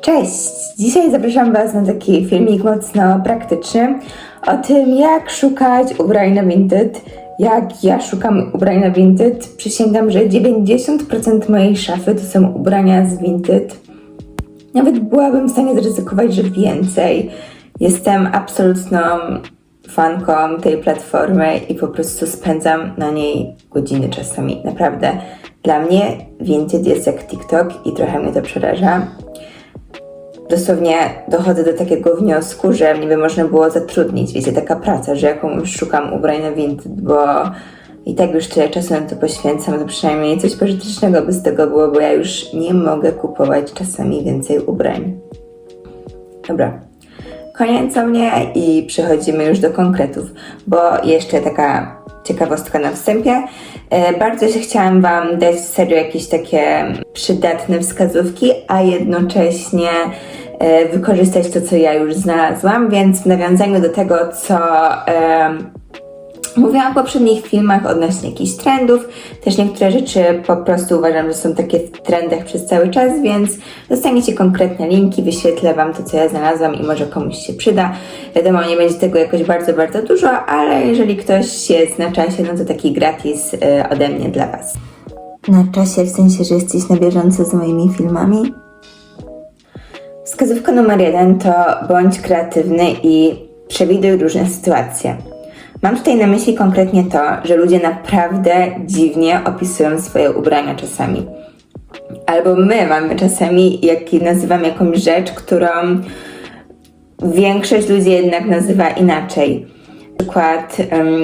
Cześć! Dzisiaj zapraszam Was na taki filmik mocno praktyczny o tym, jak szukać ubrań na Vinted. Jak ja szukam ubrań na Vinted. Przysięgam, że 90% mojej szafy to są ubrania z Vinted. Nawet byłabym w stanie zaryzykować, że więcej. Jestem absolutną fanką tej platformy i po prostu spędzam na niej godziny czasami. Naprawdę. Dla mnie Vinted jest jak TikTok i trochę mnie to przeraża dosłownie dochodzę do takiego wniosku, że mnie by można było zatrudnić. Wiecie, taka praca, że jakąś szukam ubrań na Vinted, bo i tak już tyle czasu na to poświęcam, to przynajmniej coś pożytecznego by z tego było, bo ja już nie mogę kupować czasami więcej ubrań. Dobra. Koniec o mnie i przechodzimy już do konkretów, bo jeszcze taka ciekawostka na wstępie. E, Bardzo się chciałam Wam dać serio jakieś takie przydatne wskazówki, a jednocześnie wykorzystać to, co ja już znalazłam, więc w nawiązaniu do tego, co Mówiłam w poprzednich filmach odnośnie jakichś trendów. Też niektóre rzeczy po prostu uważam, że są takie w trendach przez cały czas, więc dostaniecie konkretne linki, wyświetlę Wam to, co ja znalazłam i może komuś się przyda. Wiadomo, nie będzie tego jakoś bardzo, bardzo dużo, ale jeżeli ktoś jest na czasie, no to taki gratis y, ode mnie dla Was. Na czasie, w sensie, że jesteś na bieżąco z moimi filmami? Wskazówka numer jeden to bądź kreatywny i przewiduj różne sytuacje. Mam tutaj na myśli konkretnie to, że ludzie naprawdę dziwnie opisują swoje ubrania czasami. Albo my mamy czasami, jak nazywam jakąś rzecz, którą większość ludzi jednak nazywa inaczej. Na przykład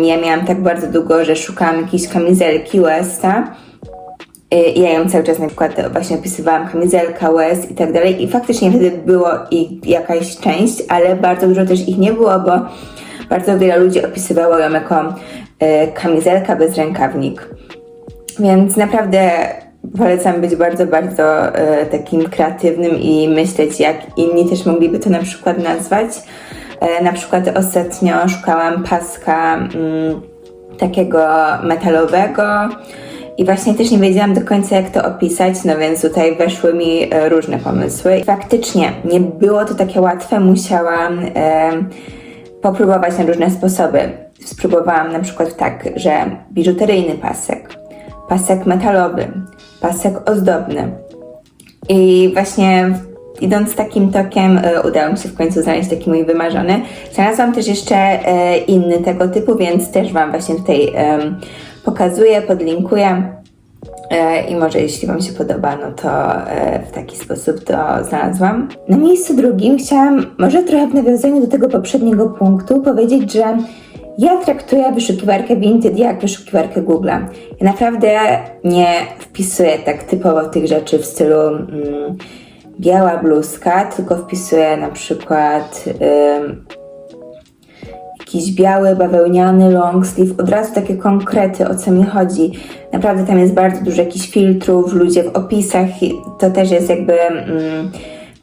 ja miałam tak bardzo długo, że szukałam jakiejś kamizelki Westa i ja ją cały czas na przykład właśnie opisywałam kamizelka, West i tak dalej i faktycznie wtedy było ich jakaś część, ale bardzo dużo też ich nie było, bo bardzo wiele ludzi opisywało ją jako y, kamizelka bez rękawnik. Więc naprawdę polecam być bardzo, bardzo e, takim kreatywnym i myśleć, jak inni też mogliby to na przykład nazwać. Na przykład ostatnio szukałam paska mm, takiego metalowego i właśnie też nie wiedziałam do końca, jak to opisać, no więc tutaj weszły mi e, różne pomysły. Faktycznie nie było to takie łatwe, musiałam e, popróbować na różne sposoby. Spróbowałam na przykład tak, że biżuteryjny pasek, pasek metalowy, pasek ozdobny. I właśnie idąc takim tokiem e, udało mi się w końcu znaleźć taki mój wymarzony. Znalazłam też jeszcze e, inny tego typu, więc też Wam właśnie tutaj pokazuję, podlinkuję. E, I może jeśli Wam się podoba, no to e, w taki sposób to znalazłam. Na miejscu drugim chciałam, może trochę w nawiązaniu do tego poprzedniego punktu, powiedzieć, że ja traktuję wyszukiwarkę Vinted jak wyszukiwarkę Google'a. Ja naprawdę nie wpisuję tak typowo tych rzeczy w stylu mm, biała bluzka, tylko wpisuję na przykład ym, jakiś biały, bawełniany long sleeve, od razu takie konkrety, o co mi chodzi. Naprawdę tam jest bardzo dużo jakichś filtrów, ludzie w opisach, to też jest jakby, mm,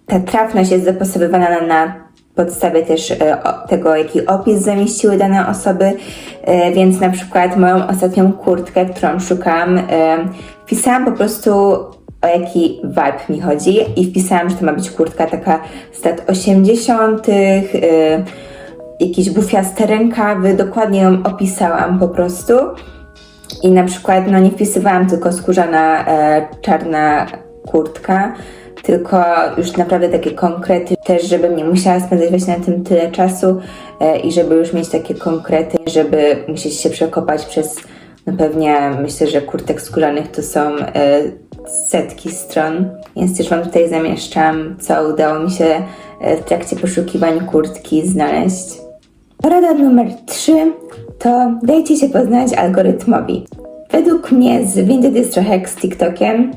ta trafność jest dopasowywana na, na podstawie też e, tego, jaki opis zamieściły dane osoby, e, więc na przykład moją ostatnią kurtkę, którą szukałam, e, wpisałam po prostu o jaki vibe mi chodzi i wpisałam, że to ma być kurtka taka z lat 80., y, jakieś bufiaste rękawy, dokładnie ją opisałam po prostu. I na przykład, no nie wpisywałam tylko skórzana e, czarna kurtka, tylko już naprawdę takie konkrety, też żebym nie musiała spędzać właśnie na tym tyle czasu e, i żeby już mieć takie konkrety, żeby musieć się przekopać przez, no pewnie myślę, że kurtek skórzanych to są e, setki stron, więc też Wam tutaj zamieszczam, co udało mi się e, w trakcie poszukiwań kurtki znaleźć. Porada numer 3 to dajcie się poznać algorytmowi. Według mnie z Vinted jest trochę jak z TikTokiem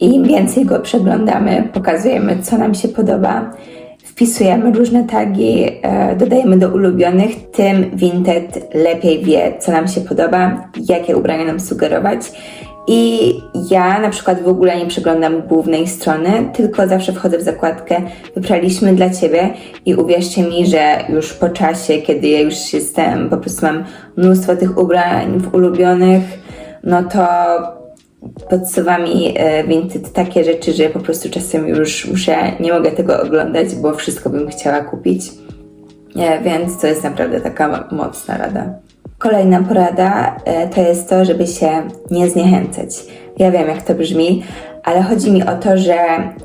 im więcej go przeglądamy, pokazujemy co nam się podoba, wpisujemy różne tagi, e, dodajemy do ulubionych, tym Vinted lepiej wie co nam się podoba, jakie ubrania nam sugerować. I ja na przykład w ogóle nie przeglądam głównej strony, tylko zawsze wchodzę w zakładkę Wypraliśmy dla Ciebie i uwierzcie mi, że już po czasie, kiedy ja już jestem, po prostu mam mnóstwo tych ubrań w ulubionych, no to podsuwa mi e, Vinted takie rzeczy, że po prostu czasem już muszę, nie mogę tego oglądać, bo wszystko bym chciała kupić. E, Więc to jest naprawdę taka mocna rada. Kolejna porada e, to jest to, żeby się nie zniechęcać. Ja wiem, jak to brzmi, ale chodzi mi o to, że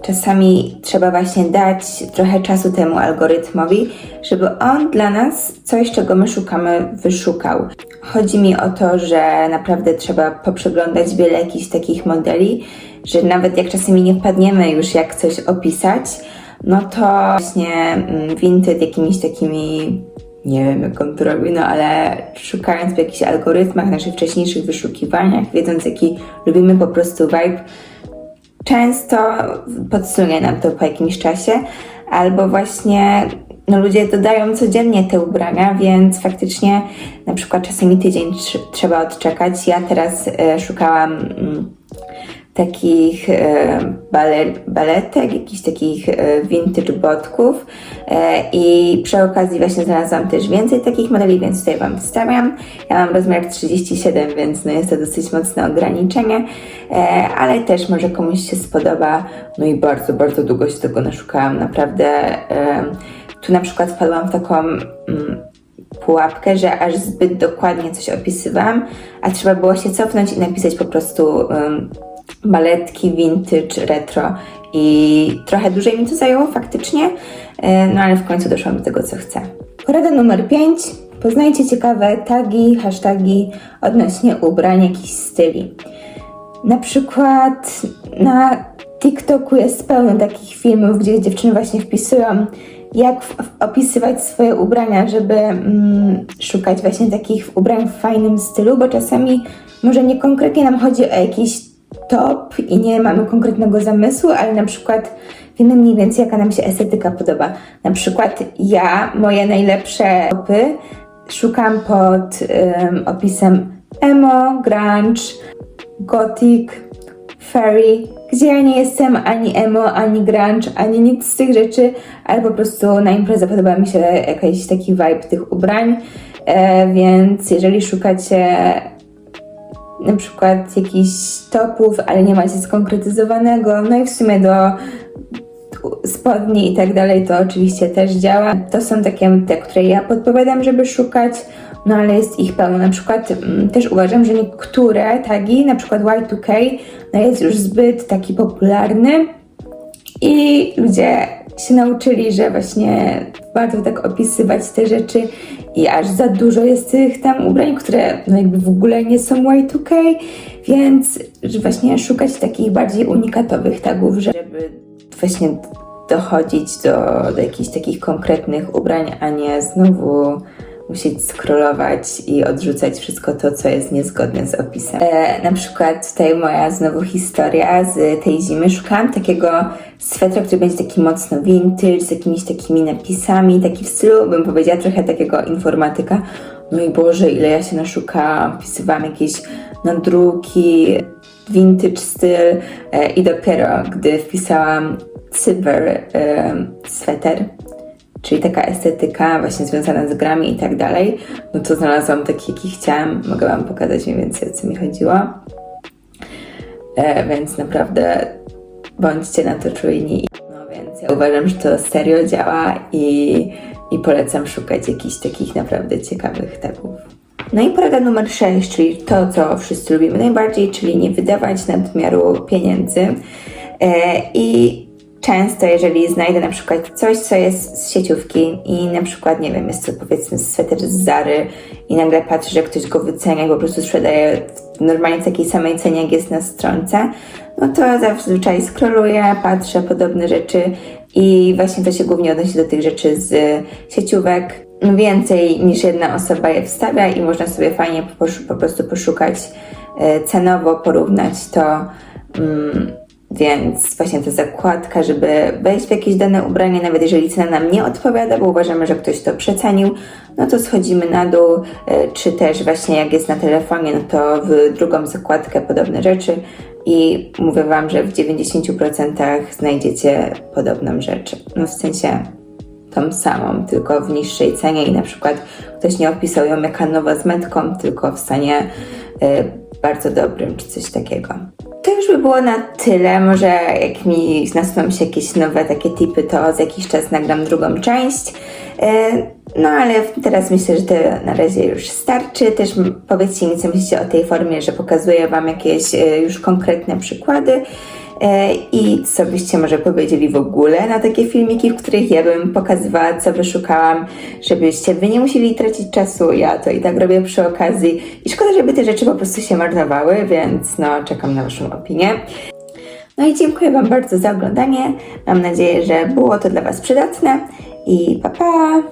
czasami trzeba właśnie dać trochę czasu temu algorytmowi, żeby on dla nas coś, czego my szukamy, wyszukał. Chodzi mi o to, że naprawdę trzeba poprzeglądać wiele jakichś takich modeli, że nawet jak czasami nie wpadniemy już jak coś opisać, no to właśnie mm, Vinted jakimiś takimi nie wiem jak on to robi, no ale szukając w jakichś algorytmach, naszych wcześniejszych wyszukiwaniach, wiedząc jaki lubimy po prostu vibe, często podsunie nam to po jakimś czasie, albo właśnie no ludzie dodają codziennie te ubrania, więc faktycznie na przykład czasami tydzień tr- trzeba odczekać. Ja teraz e, szukałam mm, takich e, baletek, jakichś takich e, vintage botków e, i przy okazji właśnie znalazłam też więcej takich modeli, więc tutaj Wam wstawiam. Ja mam rozmiar 37, więc no jest to dosyć mocne ograniczenie, ale też może komuś się spodoba. No i bardzo, bardzo długo się tego naszukałam, naprawdę. Tu na przykład wpadłam w taką mm, pułapkę, że aż zbyt dokładnie coś opisywałam, a trzeba było się cofnąć i napisać po prostu baletki, vintage, retro i trochę dłużej mi to zajęło faktycznie, e, no ale w końcu doszłam do tego, co chcę. Porada numer 5. Poznajcie ciekawe tagi, hasztagi odnośnie ubrań, jakichś styli. Na przykład na TikToku jest pełno takich filmów, gdzie dziewczyny właśnie wpisują, jak opisywać swoje ubrania, żeby mm, szukać właśnie takich ubrań w fajnym stylu, bo czasami może nie konkretnie nam chodzi o jakiś top i nie mamy konkretnego zamysłu, ale na przykład wiemy mniej więcej, jaka nam się estetyka podoba. Na przykład ja, moje najlepsze topy szukam pod ym, opisem emo, grunge, gothic, fairy, gdzie ja nie jestem ani emo, ani grunge, ani nic z tych rzeczy, ale po prostu na imprezę podoba mi się jakiś taki vibe tych ubrań, e, więc jeżeli szukacie na przykład jakichś topów, ale nie macie skonkretyzowanego, no i w sumie do spodni i tak dalej, to oczywiście też działa. To są takie te, które ja podpowiadam, żeby szukać, no ale jest ich pełno. Na przykład mm, też uważam, że niektóre tagi, na przykład Y2K, no jest już zbyt taki popularny i ludzie się nauczyli, że właśnie warto tak opisywać te rzeczy i aż za dużo jest tych tam ubrań, które no jakby w ogóle nie są Y2K, więc że właśnie szukać takich bardziej unikatowych tagów, żeby właśnie dochodzić do, do jakichś takich konkretnych ubrań, a nie znowu musieć scrollować i odrzucać wszystko to, co jest niezgodne z opisem. E, na przykład tutaj moja znowu historia z tej zimy. Szukałam takiego swetra, który będzie taki mocno vintage, z jakimiś takimi napisami, taki w stylu, bym powiedziała, trochę takiego informatyka. No i Boże, ile ja się naszukałam, wpisywałam jakieś nadruki, vintage styl e, i dopiero gdy wpisałam cyber e, sweter, czyli taka estetyka właśnie związana z grami i tak dalej, no to znalazłam taki, jaki chciałam. Mogę Wam pokazać mniej więcej o co mi chodziło. E, więc naprawdę bądźcie na to czujni. No więc ja uważam, że to serio działa i, i polecam szukać jakichś takich naprawdę ciekawych tagów. No i porada numer 6, czyli to, co wszyscy lubimy najbardziej, czyli nie wydawać nadmiaru pieniędzy. E, I często, jeżeli znajdę na przykład coś, co jest z sieciówki i na przykład, nie wiem, jest to powiedzmy sweter z Zary i nagle patrzę, że ktoś go wycenia i po prostu sprzedaje normalnie w takiej samej cenie, jak jest na stronce, no to zazwyczaj scrolluję, patrzę podobne rzeczy i właśnie to się głównie odnosi do tych rzeczy z sieciówek. Więcej niż jedna osoba je wstawia i można sobie fajnie po, po prostu poszukać e, cenowo, porównać to. Mm, więc właśnie ta zakładka, żeby wejść w jakieś dane ubranie, nawet jeżeli cena nam nie odpowiada, bo uważamy, że ktoś to przecenił, no to schodzimy na dół, e, czy też właśnie jak jest na telefonie, no to w drugą zakładkę podobne rzeczy i mówię Wam, że w 90% znajdziecie podobną rzecz. No w sensie tą samą, tylko w niższej cenie i na przykład ktoś nie opisał ją jaka nowa z metką, tylko w stanie y, bardzo dobrym czy coś takiego. To już by było na tyle. Może jak mi nasuną się jakieś nowe takie tipy, to za jakiś czas nagram drugą część. E, No ale teraz myślę, że to na razie już starczy. Też powiedzcie mi, co myślicie o tej formie, że pokazuję Wam jakieś e, już konkretne przykłady. E, I co byście może powiedzieli w ogóle na takie filmiki, w których ja bym pokazywała, co wyszukałam, żebyście wy nie musieli tracić czasu, ja to i tak robię przy okazji. I szkoda, żeby te rzeczy po prostu się marnowały, więc no, czekam na Waszą opinię. No i dziękuję Wam bardzo za oglądanie. Mam nadzieję, że było to dla Was przydatne i pa pa!